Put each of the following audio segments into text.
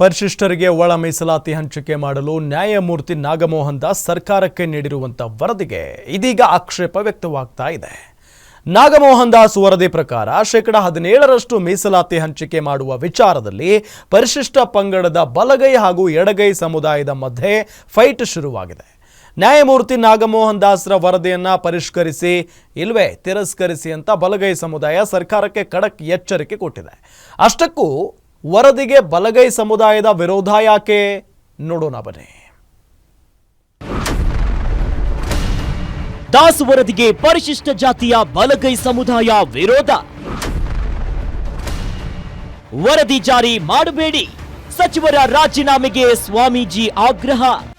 ಪರಿಶಿಷ್ಟರಿಗೆ ಒಳ ಮೀಸಲಾತಿ ಹಂಚಿಕೆ ಮಾಡಲು ನ್ಯಾಯಮೂರ್ತಿ ನಾಗಮೋಹನ್ ದಾಸ್ ಸರ್ಕಾರಕ್ಕೆ ನೀಡಿರುವಂಥ ವರದಿಗೆ ಇದೀಗ ಆಕ್ಷೇಪ ವ್ಯಕ್ತವಾಗ್ತಾ ಇದೆ. ನಾಗಮೋಹನ್ ದಾಸ್ ವರದಿ ಪ್ರಕಾರ ಶೇಕಡ ಹದಿನೇಳರಷ್ಟು ಮೀಸಲಾತಿ ಹಂಚಿಕೆ ಮಾಡುವ ವಿಚಾರದಲ್ಲಿ ಪರಿಶಿಷ್ಟ ಪಂಗಡದ ಬಲಗೈ ಹಾಗೂ ಎಡಗೈ ಸಮುದಾಯದ ಮಧ್ಯೆ ಫೈಟ್ ಶುರುವಾಗಿದೆ. ನ್ಯಾಯಮೂರ್ತಿ ನಾಗಮೋಹನ್ ದಾಸ್ರ ವರದಿಯನ್ನು ಪರಿಷ್ಕರಿಸಿ, ಇಲ್ವೇ ತಿರಸ್ಕರಿಸಿ ಅಂತ ಬಲಗೈ ಸಮುದಾಯ ಸರ್ಕಾರಕ್ಕೆ ಖಡಕ್ ಎಚ್ಚರಿಕೆ ಕೊಟ್ಟಿದೆ. ಅಷ್ಟಕ್ಕೂ ವರದಿಗೆ ಬಲಗೈ ಸಮುದಾಯದ ವಿರೋಧ ಯಾಕೆ? ನೋಡೋಣ ಬನ್ನಿ. ದಾಸ್ ವರದಿಗೆ ಪರಿಶಿಷ್ಟ ಜಾತಿಯ ಬಲಗೈ ಸಮುದಾಯ ವಿರೋಧ. ವರದಿ ಜಾರಿ ಮಾಡಬೇಡಿ. ಸಚಿವರ ರಾಜೀನಾಮೆಗೆ ಸ್ವಾಮೀಜಿ ಆಗ್ರಹ.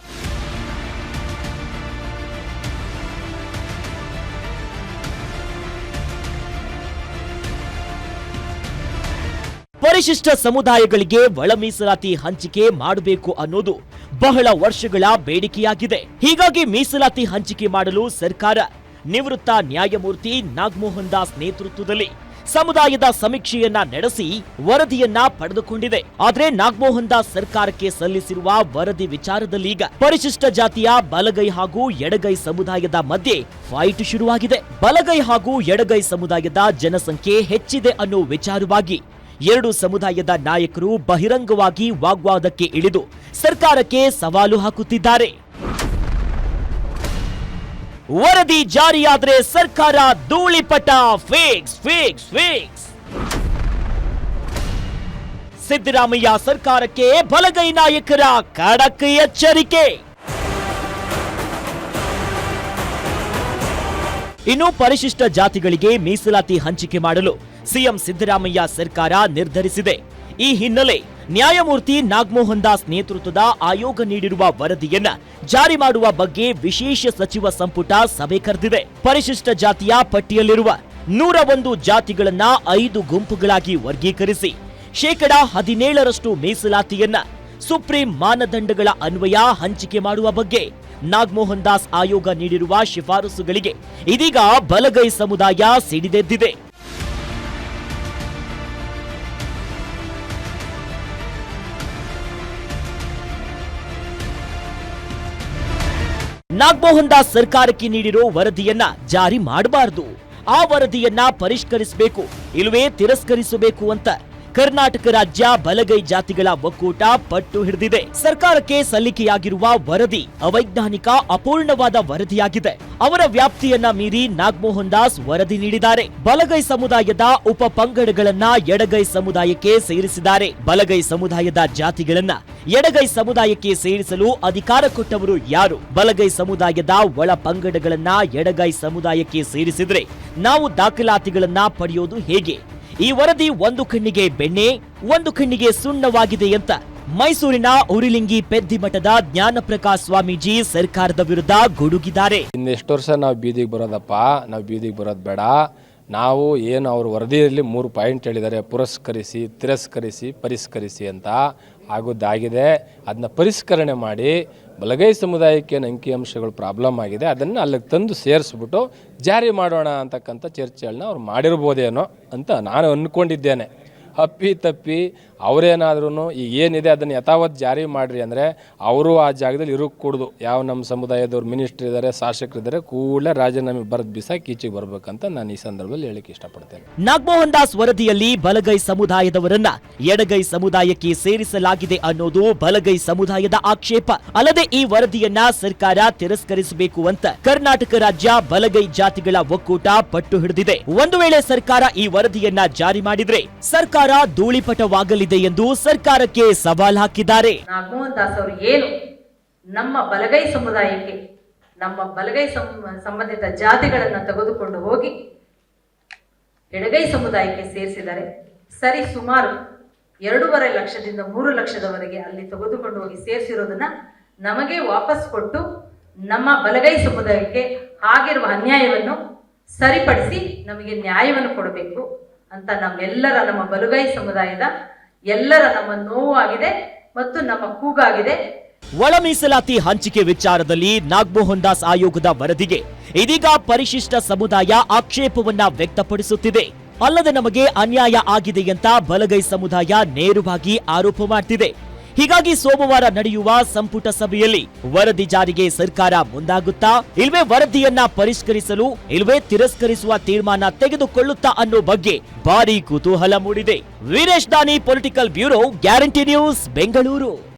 ಪರಿಶಿಷ್ಟ ಸಮುದಾಯಗಳಿಗೆ ಒಳ ಮೀಸಲಾತಿ ಹಂಚಿಕೆ ಮಾಡಬೇಕು ಅನ್ನೋದು ಬಹಳ ವರ್ಷಗಳ ಬೇಡಿಕೆಯಾಗಿದೆ. ಹೀಗಾಗಿ ಮೀಸಲಾತಿ ಹಂಚಿಕೆ ಮಾಡಲು ಸರ್ಕಾರ ನಿವೃತ್ತ ನ್ಯಾಯಮೂರ್ತಿ ನಾಗಮೋಹನ್ ದಾಸ್ ನೇತೃತ್ವದಲ್ಲಿ ಸಮುದಾಯದ ಸಮೀಕ್ಷೆಯನ್ನ ನಡೆಸಿ ವರದಿಯನ್ನ ಪಡೆದುಕೊಂಡಿದೆ. ಆದರೆ ನಾಗಮೋಹನ್ ದಾಸ್ ಸರ್ಕಾರಕ್ಕೆ ಸಲ್ಲಿಸಿರುವ ವರದಿ ವಿಚಾರದಲ್ಲೀಗ ಪರಿಶಿಷ್ಟ ಜಾತಿಯ ಬಲಗೈ ಹಾಗೂ ಎಡಗೈ ಸಮುದಾಯದ ಮಧ್ಯೆ ಫೈಟ್ ಶುರುವಾಗಿದೆ. ಬಲಗೈ ಹಾಗೂ ಎಡಗೈ ಸಮುದಾಯದ ಜನಸಂಖ್ಯೆ ಹೆಚ್ಚಿದೆ ಅನ್ನೋ ವಿಚಾರವಾಗಿ ಎರಡು ಸಮುದಾಯದ ನಾಯಕರು ಬಹಿರಂಗವಾಗಿ ವಾಗ್ವಾದಕ್ಕೆ ಇಳಿದು ಸರ್ಕಾರಕ್ಕೆ ಸವಾಲು ಹಾಕುತ್ತಿದ್ದಾರೆ. ವರದಿ ಜಾರಿಯಾದರೆ ಸರ್ಕಾರ ಧೂಳಿಪಟ ಫಿಕ್ಸ್ ಫಿಕ್ಸ್ ಫಿಕ್ಸ್. ಸಿದ್ದರಾಮಯ್ಯ ಸರ್ಕಾರಕ್ಕೆ ಬಲಗೈ ನಾಯಕರ ಖಡಕ್ ಎಚ್ಚರಿಕೆ. ಇನ್ನು ಪರಿಶಿಷ್ಟ ಜಾತಿಗಳಿಗೆ ಮೀಸಲಾತಿ ಹಂಚಿಕೆ ಮಾಡಲು ಸಿಎಂ ಸಿದ್ದರಾಮಯ್ಯ ಸರ್ಕಾರ ನಿರ್ಧರಿಸಿದೆ. ಈ ಹಿನ್ನೆಲೆ ನ್ಯಾಯಮೂರ್ತಿ ನಾಗಮೋಹನ್ ದಾಸ್ ನೇತೃತ್ವದ ಆಯೋಗ ನೀಡಿರುವ ವರದಿಯನ್ನ ಜಾರಿ ಮಾಡುವ ಬಗ್ಗೆ ವಿಶೇಷ ಸಚಿವ ಸಂಪುಟ ಸಭೆ ಕರೆದಿದೆ. ಪರಿಶಿಷ್ಟ ಜಾತಿಯ ಪಟ್ಟಿಯಲ್ಲಿರುವ ನೂರ ಒಂದು ಜಾತಿಗಳನ್ನ ಐದು ಗುಂಪುಗಳಾಗಿ ವರ್ಗೀಕರಿಸಿ, ಶೇಕಡ ಹದಿನೇಳರಷ್ಟು ಮೀಸಲಾತಿಯನ್ನ ಸುಪ್ರೀಂ ಮಾನದಂಡಗಳ ಅನ್ವಯ ಹಂಚಿಕೆ ಮಾಡುವ ಬಗ್ಗೆ ನಾಗಮೋಹನ್ ದಾಸ್ ಆಯೋಗ ನೀಡಿರುವ ಶಿಫಾರಸುಗಳಿಗೆ ಇದೀಗ ಬಲಗೈ ಸಮುದಾಯ ಸಿಡಿದೆದ್ದಿದೆ. ನಾಗಮೋಹನ್ ದಾಸ್ ಸರ್ಕಾರಕ್ಕೆ ನೀಡಿರೋ ವರದಿಯನ್ನ ಜಾರಿ ಮಾಡಬಾರದು. ಆ ವರದಿಯನ್ನ ಪರಿಷ್ಕರಿಸಬೇಕು ಇಲ್ಲವೇ ತಿರಸ್ಕರಿಸಬೇಕು ಅಂತ ಕರ್ನಾಟಕ ರಾಜ್ಯ ಬಲಗೈ ಜಾತಿಗಳ ಒಕ್ಕೂಟ ಪಟ್ಟು ಹಿಡಿದಿದೆ. ಸರ್ಕಾರಕ್ಕೆ ಸಲ್ಲಿಕೆಯಾಗಿರುವ ವರದಿ ಅವೈಜ್ಞಾನಿಕ, ಅಪೂರ್ಣವಾದ ವರದಿಯಾಗಿದೆ. ಅವರ ವ್ಯಾಪ್ತಿಯನ್ನ ಮೀರಿ ನಾಗಮೋಹನ್ ದಾಸ್ ವರದಿ ನೀಡಿದ್ದಾರೆ. ಬಲಗೈ ಸಮುದಾಯದ ಉಪ ಪಂಗಡಗಳನ್ನ ಎಡಗೈ ಸಮುದಾಯಕ್ಕೆ ಸೇರಿಸಿದ್ದಾರೆ. ಬಲಗೈ ಸಮುದಾಯದ ಜಾತಿಗಳನ್ನ ಎಡಗೈ ಸಮುದಾಯಕ್ಕೆ ಸೇರಿಸಲು ಅಧಿಕಾರ ಕೊಟ್ಟವರು ಯಾರು? ಬಲಗೈ ಸಮುದಾಯದ ಒಳ ಪಂಗಡಗಳನ್ನ ಎಡಗೈ ಸಮುದಾಯಕ್ಕೆ ಸೇರಿಸಿದ್ರೆ ನಾವು ದಾಖಲಾತಿಗಳನ್ನ ಪಡೆಯೋದು ಹೇಗೆ? ಈ ವರದಿ ಒಂದು ಕಣ್ಣಿಗೆ ಬೆಣ್ಣೆ, ಒಂದು ಕಣ್ಣಿಗೆ ಸುಣ್ಣವಾಗಿದೆ ಅಂತ ಮೈಸೂರಿನ ಉರಿಲಿಂಗಿ ಪೆದ್ದಿಮಠದ ಜ್ಞಾನಪ್ರಕಾಶ್ ಸ್ವಾಮೀಜಿ ಸರ್ಕಾರದ ವಿರುದ್ಧ ಗುಡುಗಿದ್ದಾರೆ. ಇನ್ನೆಷ್ಟು ವರ್ಷ ನಾವು ಬೀದಿಗೆ ಬರೋದಪ್ಪ? ನಾವು ಬೀದಿಗೆ ಬರೋದು ಬೇಡ. ನಾವು ಏನು ಅವ್ರ ವರದಿಯಲ್ಲಿ ಮೂರು ಪಾಯಿಂಟ್ ಹೇಳಿದ್ದಾರೆ. ಪುರಸ್ಕರಿಸಿ, ತಿರಸ್ಕರಿಸಿ, ಪರಿಷ್ಕರಿಸಿ ಅಂತ. ಆಗೋದಾಗಿದೆ. ಅದನ್ನ ಪರಿಷ್ಕರಣೆ ಮಾಡಿ ಬಲಗೈ ಸಮುದಾಯಕ್ಕೆ ಏನು ಅಂಕಿಅಂಶಗಳು ಪ್ರಾಬ್ಲಮ್ ಆಗಿದೆ. ಅದನ್ನು ಅಲ್ಲಿಗೆ ತಂದು ಸೇರಿಸ್ಬಿಟ್ಟು ಜಾರಿ ಮಾಡೋಣ ಅಂತಕ್ಕಂಥ ಚರ್ಚೆಗಳನ್ನ ಅವ್ರು ಮಾಡಿರ್ಬೋದೇನೋ ಅಂತ ನಾನು ಅಂದ್ಕೊಂಡಿದ್ದೇನೆ ಅಪ್ಪಿ ತಪ್ಪಿ ಅವರೇನಾದ್ರೂ ಈಗ ಏನಿದೆ ಅದನ್ನು ಯಥಾವತ್ ಜಾರಿ ಮಾಡಿರಿ ಅಂದರೆ ಅವರು ಆ ಜಾಗದಲ್ಲಿ ಇರೋಕ್ಕೆ ಕೂಡ್ದು. ಯಾವ ನಮ್ಮ ಸಮುದಾಯದವ್ರು ಮಿನಿಸ್ಟ್ರ್ ಇದ್ದಾರೆ ಶಾಸಕರಿದ್ದಾರೆ ಕೂಡಲೇ ರಾಜೀನಾಮೆ ಬರೆದು ಬಿಸಾಕಿ ಈಚೆಗೆ ಬರ್ಬೇಕಂತ ನಾನು ಈ ಸಂದರ್ಭದಲ್ಲಿ ಹೇಳಕ್ಕೆ ಇಷ್ಟಪಡ್ತೇನೆ. ನಾಗಮೋಹನ್ ದಾಸ್ ವರದಿಯಲ್ಲಿ ಬಲಗೈ ಸಮುದಾಯದವರನ್ನ ಎಡಗೈ ಸಮುದಾಯಕ್ಕೆ ಸೇರಿಸಲಾಗಿದೆ ಅನ್ನೋದು ಬಲಗೈ ಸಮುದಾಯದ ಆಕ್ಷೇಪ. ಅಲ್ಲದೆ ಈ ವರದಿಯನ್ನ ಸರ್ಕಾರ ತಿರಸ್ಕರಿಸಬೇಕು ಅಂತ ಕರ್ನಾಟಕ ರಾಜ್ಯ ಬಲಗೈ ಜಾತಿಗಳ ಒಕ್ಕೂಟ ಪಟ್ಟು ಹಿಡಿದಿದೆ. ಒಂದು ವೇಳೆ ಸರ್ಕಾರ ಈ ವರದಿಯನ್ನ ಜಾರಿ ಮಾಡಿದ್ರೆ ಸರ್ಕಾರ ಧೂಳಿಪಟವಾಗಲಿದೆ ಎಂದು ಸರ್ಕಾರಕ್ಕೆ ಸವಾಲ್ ಹಾಕಿದ್ದಾರೆ. ನಾಗಮೋಹನ್ ದಾಸ್ ಅವರು ಏನು ನಮ್ಮ ಬಲಗೈ ಸಮುದಾಯಕ್ಕೆ, ನಮ್ಮ ಬಲಗೈ ಸಂಬಂಧಿತ ಜಾತಿಗಳನ್ನು ತೆಗೆದುಕೊಂಡು ಹೋಗಿ ಎಡಗೈ ಸಮುದಾಯಕ್ಕೆ ಸೇರಿಸಿದ್ದಾರೆ. ಸರಿ, ಸುಮಾರು ಎರಡೂವರೆ ಲಕ್ಷದಿಂದ ಮೂರು ಲಕ್ಷದವರೆಗೆ ಅಲ್ಲಿ ತೆಗೆದುಕೊಂಡು ಹೋಗಿ ಸೇರಿಸಿರೋದನ್ನ ನಮಗೆ ವಾಪಸ್ ಕೊಟ್ಟು ನಮ್ಮ ಬಲಗೈ ಸಮುದಾಯಕ್ಕೆ ಆಗಿರುವ ಅನ್ಯಾಯವನ್ನು ಸರಿಪಡಿಸಿ ನಮಗೆ ನ್ಯಾಯವನ್ನು ಕೊಡಬೇಕು. ಅಂತ ನಮ್ಮೆಲ್ಲರ, ನಮ್ಮ ಬಲುಗೈ ಸಮುದಾಯದ ಎಲ್ಲರ ನಮ್ಮ ನೋವಾಗಿದೆ ಮತ್ತು ನಮ್ಮ ಕೂಗಾಗಿದೆ. ಒಳ ಮೀಸಲಾತಿ ಹಂಚಿಕೆ ವಿಚಾರದಲ್ಲಿ ನಾಗಮೋಹನ್ ದಾಸ್ ಆಯೋಗದ ವರದಿಗೆ ಇದೀಗ ಪರಿಶಿಷ್ಟ ಸಮುದಾಯ ಆಕ್ಷೇಪವನ್ನ ವ್ಯಕ್ತಪಡಿಸುತ್ತಿದೆ. ಅಲ್ಲದೆ ನಮಗೆ ಅನ್ಯಾಯ ಆಗಿದೆ ಅಂತ ಬಲಗೈ ಸಮುದಾಯ ನೇರವಾಗಿ ಆರೋಪ ಮಾಡ್ತಿದೆ. ಹೀಗಾಗಿ ಸೋಮವಾರ ನಡೆಯುವ ಸಂಪುಟ ಸಭೆಯಲ್ಲಿ ವರದಿ ಜಾರಿಗೆ ಸರ್ಕಾರ ಮುಂದಾಗುತ್ತಾ, ಇಲ್ವೇ ವರದಿಯನ್ನ ಪರಿಷ್ಕರಿಸಲು, ಇಲ್ವೇ ತಿರಸ್ಕರಿಸುವ ತೀರ್ಮಾನ ತೆಗೆದುಕೊಳ್ಳುತ್ತಾ ಅನ್ನೋ ಬಗ್ಗೆ ಭಾರಿ ಕುತೂಹಲ ಮೂಡಿದೆ. Veeresh Dani political bureau, guarantee news, Bengaluru.